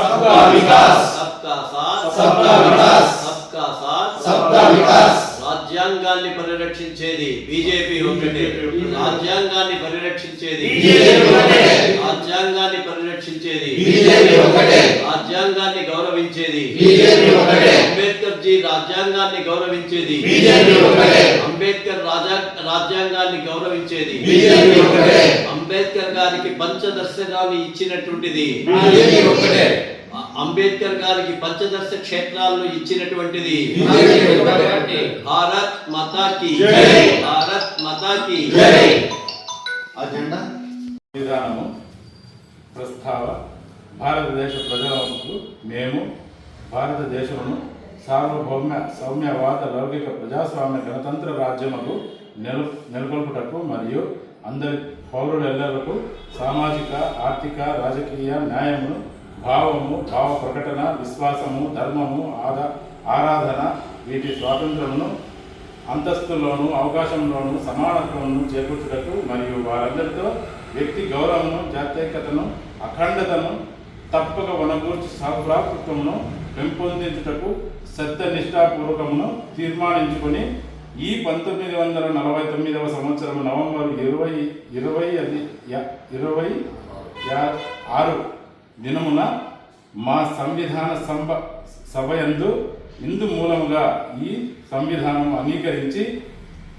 सबका साथ सबका विकास सबका साथ सबका विकास सबका साथ सबका विकास రాజ్యాంగాన్ని పరిరక్షించేది బీజేపీ ఒకటే రాజ్యాంగాన్ని పరిరక్షించేది బీజేపీ ఒకటే. రాజ్యాంగాన్ని పరిరక్షించేది బీజేపీ ఒకటే రాజ్యాంగాన్ని గౌరవించేది బీజేపీ ఒకటే అంబేద్కర్ జీ రాజ్యాంగాన్ని గౌరవించేది. బీజేపీ ఒకటే అంబేద్కర్ రాజా రాజ్యాంగాన్ని గౌరవించేది. బీజేపీ ఒకటే అంబేద్కర్ గారికి పంచదర్శనాన్ని ఇచ్చినటువంటిది. బీజేపీ ఒకటే అ- అంబేద్కర్ గారికి పంచదర్శ క్షేత్రాలను ఇచ్చినటువంటిది. బీజేపీ ఒకటే భారత్ మాతాకి. జై. భారత్ మాతాకి. జై. అజెండా? విధానము ప్రస్తావ భారతదేశ ప్రజలకు మేము భారతదేశమును సార్వభౌమ సౌమ్యవాద లౌకిక ప్రజాస్వామ్య గణతంత్ర రాజ్యముకు నెల నెలకొల్పుటకు మరియు అందరి పౌరులెల్లలకు సామాజిక ఆర్థిక రాజకీయ న్యాయమును భావము భావ ప్రకటన విశ్వాసము ధర్మము ఆదా ఆరాధన వీటి స్వాతంత్రమును అంతస్తులోను అవకాశంలోను సమానత్వమును చేకూర్చుటకు మరియు వారందరితో వ్యక్తి గౌరవమును జాత్యకతను అఖండతను తప్పక వనగూర్చి సహభ్రాతృత్వమును పెంపొందించుటకు సత్యనిష్టాపూర్వకమును తీర్మానించుకొని ఈ పంతొమ్మిది వందల నలభై తొమ్మిదవ సంవత్సరం నవంబర్ ఇరవై ఇరవై అది ఇరవై ఆరు దినమున మా సంవిధాన సంబ సభయందు ఇందు మూలముగా ఈ సంవిధానం అంగీకరించి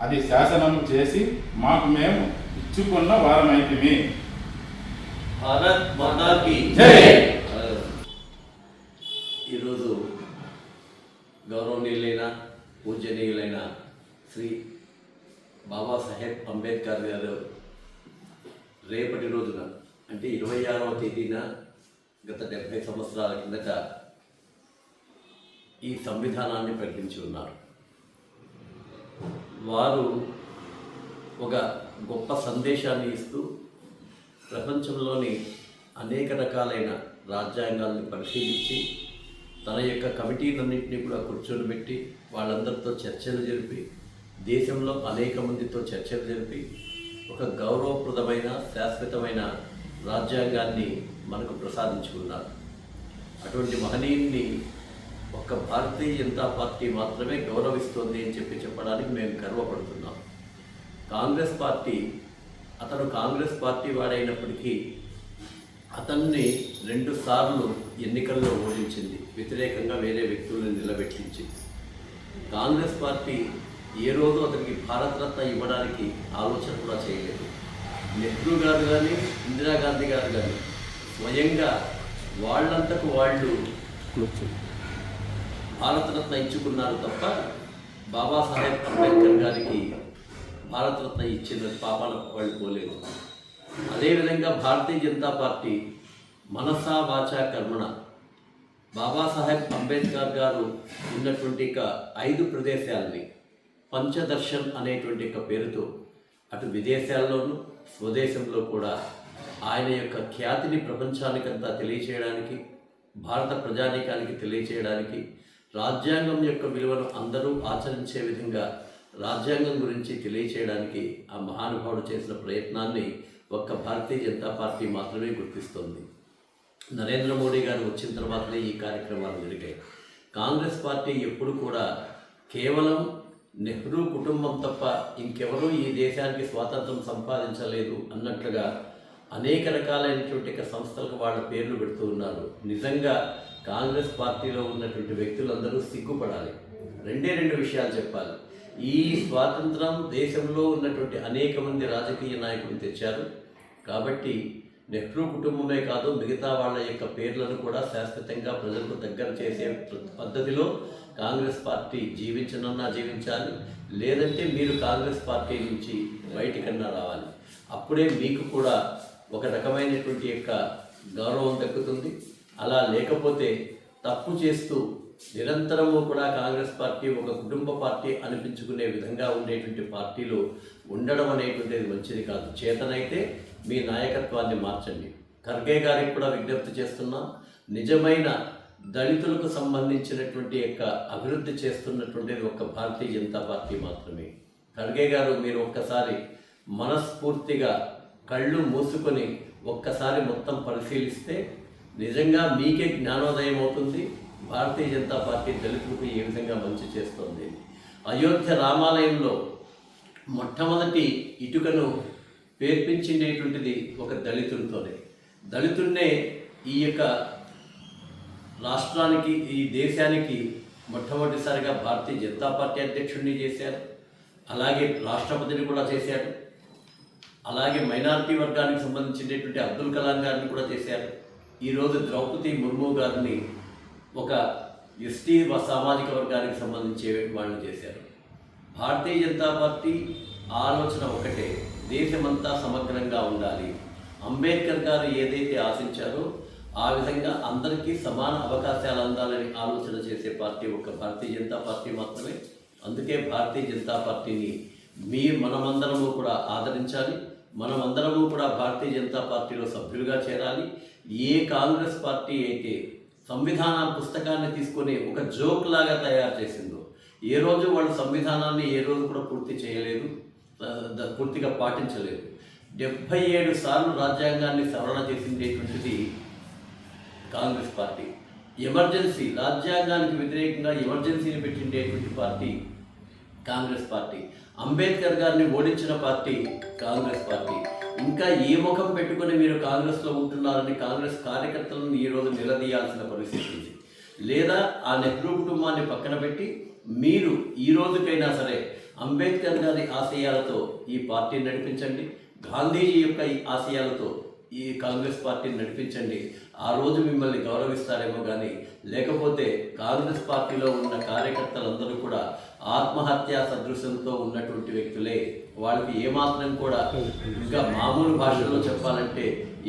అది శాసనము చేసి మాకు మేము ఇచ్చుకున్న వారమైతిమి భారత్ మాతాకి జై. ఈరోజు గౌరవనీయులైన పూజనీయులైన శ్రీ బాబాసాహెబ్ అంబేద్కర్ గారు రేపటి రోజున అంటే ఇరవై ఆరవ తేదీన గత డెబ్భై సంవత్సరాల కిందట ఈ సంవిధానాన్ని ప్రకటించి ఉన్నారు. వారు ఒక గొప్ప సందేశాన్ని ఇస్తూ ప్రపంచంలోని అనేక రకాలైన రాజ్యాంగాల్ని పరిశీలించి తన యొక్క కమిటీలన్నింటినీ కూడా కూర్చొని పెట్టి వాళ్ళందరితో చర్చలు జరిపి దేశంలో అనేక మందితో చర్చలు జరిపి ఒక గౌరవప్రదమైన శాశ్వతమైన రాజ్యాంగాన్ని మనకు ప్రసాదించుకున్నారు. అటువంటి మహనీయుల్ని ఒక్క భారతీయ జనతా పార్టీ మాత్రమే గౌరవిస్తోంది అని చెప్పి చెప్పడానికి మేము గర్వపడుతున్నాం. కాంగ్రెస్ పార్టీ అతను కాంగ్రెస్ పార్టీ వాడైనప్పటికీ అతన్ని రెండుసార్లు ఎన్నికల్లో ఓడించింది. వ్యతిరేకంగా వేరే వ్యక్తులను నిలబెట్టించి. కాంగ్రెస్ పార్టీ ఏ రోజు అతనికి భారతరత్న ఇవ్వడానికి ఆలోచన కూడా చేయలేదు. నెహ్రూ గారు కానీ ఇందిరాగాంధీ గారు కానీ స్వయంగా వాళ్ళంతకు వాళ్ళు భారతరత్న ఇచ్చుకున్నారు తప్ప బాబాసాహెబ్ అంబేద్కర్ గారికి భారతరత్న ఇచ్చిన పాపాలకు వాళ్ళు పోలేదు. అదేవిధంగా భారతీయ జనతా పార్టీ మనసా వాచా కర్మణ బాబాసాహెబ్ అంబేద్కర్ గారు ఉన్నటువంటి ఐదు ప్రదేశాలని పంచదర్శన్ అనేటువంటి యొక్క పేరుతో అటు విదేశాల్లోనూ స్వదేశంలో కూడా ఆయన యొక్క ఖ్యాతిని ప్రపంచానికంతా తెలియచేయడానికి భారత ప్రజానీకానికి తెలియచేయడానికి రాజ్యాంగం యొక్క విలువను అందరూ ఆచరించే విధంగా రాజ్యాంగం గురించి తెలియచేయడానికి ఆ మహానుభావుడు చేసిన ప్రయత్నాన్ని ఒక్క భారతీయ జనతా పార్టీ మాత్రమే గుర్తిస్తోంది. నరేంద్ర మోడీ గారు వచ్చిన తర్వాతనే ఈ కార్యక్రమాలు జరిగాయి. కాంగ్రెస్ పార్టీ ఎప్పుడు కూడా కేవలం నెహ్రూ కుటుంబం తప్ప ఇంకెవరూ ఈ దేశానికి స్వాతంత్రం సంపాదించలేదు అన్నట్లుగా అనేక రకాలైనటువంటి సంస్థలకు వాళ్ళ పేర్లు పెడుతూ ఉన్నారు. నిజంగా కాంగ్రెస్ పార్టీలో ఉన్నటువంటి వ్యక్తులందరూ సిగ్గుపడాలి. రెండే రెండు విషయాలు చెప్పాలి. ఈ స్వాతంత్రం దేశంలో ఉన్నటువంటి అనేక మంది రాజకీయ నాయకులు తెచ్చారు. కాబట్టి నెహ్రూ కుటుంబమే కాదు మిగతా వాళ్ళ యొక్క పేర్లను కూడా శాశ్వతంగా ప్రజలకు దగ్గర చేసే పద్ధతిలో కాంగ్రెస్ పార్టీ జీవించనన్నా జీవించాలి. లేదంటే మీరు కాంగ్రెస్ పార్టీ నుంచి బయటికన్నా రావాలి. అప్పుడే మీకు కూడా ఒక రకమైనటువంటి యొక్క గౌరవం దక్కుతుంది. అలా లేకపోతే తప్పు చేస్తూ నిరంతరము కూడా కాంగ్రెస్ పార్టీ ఒక కుటుంబ పార్టీ అనిపించుకునే విధంగా ఉండేటువంటి పార్టీలు ఉండడం అనేటువంటిది మంచిది కాదు. చేతనైతే మీ నాయకత్వాన్ని మార్చండి. ఖర్గే గారికి కూడా విజ్ఞప్తి చేస్తున్నాం నిజమైన దళితులకు సంబంధించినటువంటి యొక్క అభివృద్ధి చేస్తున్నటువంటిది ఒక భారతీయ జనతా పార్టీ మాత్రమే. ఖర్గే గారు మీరు ఒక్కసారి మనస్ఫూర్తిగా కళ్ళు మూసుకొని ఒక్కసారి మొత్తం పరిశీలిస్తే నిజంగా మీకే జ్ఞానోదయం అవుతుంది. భారతీయ జనతా పార్టీ దళితులకు ఏ విధంగా మంచి చేస్తుంది. అయోధ్య రామాలయంలో మొట్టమొదటి ఇటుకను పేర్పించినటువంటిది ఒక దళితుడితోనే దళితుడినే ఈ యొక్క రాష్ట్రానికి ఈ దేశానికి మొట్టమొదటిసారిగా భారతీయ జనతా పార్టీ అధ్యక్షుడిని చేశారు. అలాగే రాష్ట్రపతిని కూడా చేశారు. అలాగే మైనారిటీ వర్గానికి సంబంధించినటువంటి అబ్దుల్ కలాం గారిని కూడా చేశారు. ఈరోజు ద్రౌపది ముర్ము గారిని ఒక ఎస్టీ వ- సామాజిక వర్గానికి సంబంధించే వాళ్ళని చేశారు. భారతీయ జనతా పార్టీ ఆలోచన ఒకటే దేశమంతా సమగ్రంగా ఉండాలి. అంబేద్కర్ గారు ఏదైతే ఆశించారో ఆ విధంగా అందరికీ సమాన అవకాశాలు అందాలని ఆలోచన చేసే పార్టీ ఒక భారతీయ జనతా పార్టీ మాత్రమే. అందుకే భారతీయ జనతా పార్టీని మీ మనమందరము కూడా ఆదరించాలి. మనమందరము కూడా భారతీయ జనతా పార్టీలో సభ్యులుగా చేరాలి. ఏ కాంగ్రెస్ పార్టీ అయితే సంవిధాన పుస్తకాన్ని తీసుకొని ఒక జోక్ లాగా తయారు చేసిందో ఏ రోజు వాళ్ళు సంవిధానాన్ని ఏ రోజు కూడా పూర్తి చేయలేదు పూర్తిగా పాటించలేదు. డెబ్భై ఏడు సార్లు రాజ్యాంగాన్ని సవరణ చేసిందేటువంటిది కాంగ్రెస్ పార్టీ. ఎమర్జెన్సీ రాజ్యాంగానికి వ్యతిరేకంగా ఎమర్జెన్సీని పెట్టిండేటువంటి పార్టీ కాంగ్రెస్ పార్టీ. అంబేద్కర్ గారిని ఓడించిన పార్టీ కాంగ్రెస్ పార్టీ. ఇంకా ఏ ముఖం పెట్టుకుని మీరు కాంగ్రెస్లో ఉంటున్నారని కాంగ్రెస్ కార్యకర్తలను ఈరోజు నిలదీయాల్సిన పరిస్థితి ఉంది. లేదా ఆ నెహ్రూ కుటుంబాన్ని పక్కన పెట్టి మీరు ఈ రోజుకైనా సరే అంబేద్కర్ గారి ఆశయాలతో ఈ పార్టీని నడిపించండి. గాంధీజీ యొక్క ఈ ఆశయాలతో ఈ కాంగ్రెస్ పార్టీని నడిపించండి. ఆ రోజు మిమ్మల్ని గౌరవిస్తారేమో కానీ లేకపోతే కాంగ్రెస్ పార్టీలో ఉన్న కార్యకర్తలందరూ కూడా ఆత్మహత్య సదృశంతో ఉన్నటువంటి వ్యక్తులే. వాళ్ళకి ఏమాత్రం కూడా ఇంకా మామూలు భాషలో చెప్పాలంటే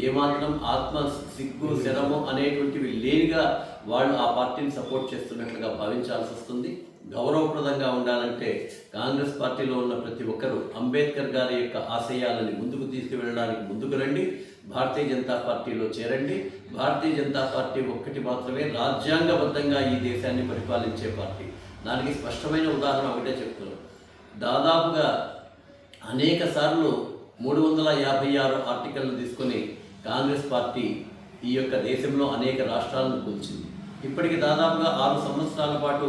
ఏమాత్రం ఆత్మ సిగ్గు శరము అనేటువంటివి లేనిగా వాళ్ళు ఆ పార్టీని సపోర్ట్ చేస్తున్నట్లుగా భావించాల్సి వస్తుంది. గౌరవప్రదంగా ఉండాలంటే కాంగ్రెస్ పార్టీలో ఉన్న ప్రతి ఒక్కరూ అంబేద్కర్ గారి యొక్క ఆశయాలని ముందుకు తీసుకువెళ్ళడానికి ముందుకు రండి భారతీయ జనతా పార్టీలో చేరండి. భారతీయ జనతా పార్టీ ఒక్కటి మాత్రమే రాజ్యాంగబద్ధంగా ఈ దేశాన్ని పరిపాలించే పార్టీ. దానికి స్పష్టమైన ఉదాహరణ ఒకటే చెప్తున్నాను. దాదాపుగా అనేక సార్లు మూడు వందల యాభై ఆరు ఆర్టికల్ను తీసుకొని కాంగ్రెస్ పార్టీ ఈ యొక్క దేశంలో అనేక రాష్ట్రాలను కూల్చింది. ఇప్పటికి దాదాపుగా ఆరు సంవత్సరాల పాటు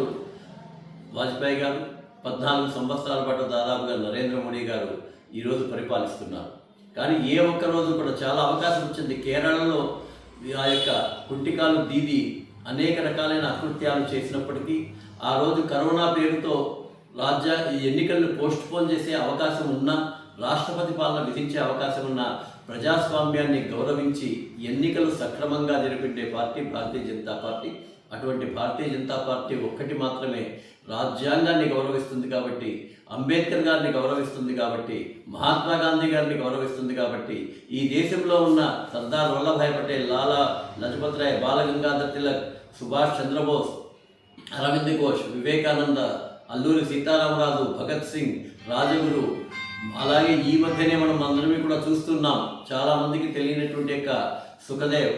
వాజ్పేయి గారు పద్నాలుగు సంవత్సరాల పాటు దాదాపుగా నరేంద్ర మోడీ గారు ఈరోజు పరిపాలిస్తున్నారు. కానీ ఏ ఒక్క రోజు కూడా చాలా అవకాశం వచ్చింది. కేరళలో ఆ యొక్క కుంటికాలు దీది అనేక రకాలైన అకృత్యాలు చేసినప్పటికీ ఆ రోజు కరోనా పేరుతో రాజ్య ఈ ఎన్నికలను పోస్ట్ పోన్ చేసే అవకాశం ఉన్నా రాష్ట్రపతి పాలన విధించే అవకాశం ఉన్న ప్రజాస్వామ్యాన్ని గౌరవించి ఎన్నికలు సక్రమంగా జరిపిండే పార్టీ భారతీయ జనతా పార్టీ. అటువంటి భారతీయ జనతా పార్టీ ఒక్కటి మాత్రమే రాజ్యాంగాన్ని గౌరవిస్తుంది కాబట్టి అంబేద్కర్ గారిని గౌరవిస్తుంది కాబట్టి మహాత్మా గాంధీ గారిని గౌరవిస్తుంది కాబట్టి ఈ దేశంలో ఉన్న సర్దార్ వల్లభాయ్ పటేల్ లాలా లజపత్ రాయ్ బాలగంగాధర్ తిలక్ సుభాష్ చంద్రబోస్ అరవింద్ ఘోష్ వివేకానంద అల్లూరి సీతారామరాజు భగత్ సింగ్ రాజగురు అలాగే ఈ మధ్యనే మనం అందరమీ కూడా చూస్తున్నాం. చాలామందికి తెలియనటువంటి యొక్క సుఖదేవ్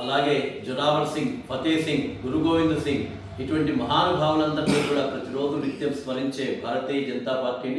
అలాగే జొరావర్ సింగ్ ఫతే సింగ్ గురు గోవింద్ సింగ్ ఇటువంటి మహానుభావులందరినీ కూడా ప్రతిరోజు నిత్యం స్మరించే భారతీయ జనతా పార్టీని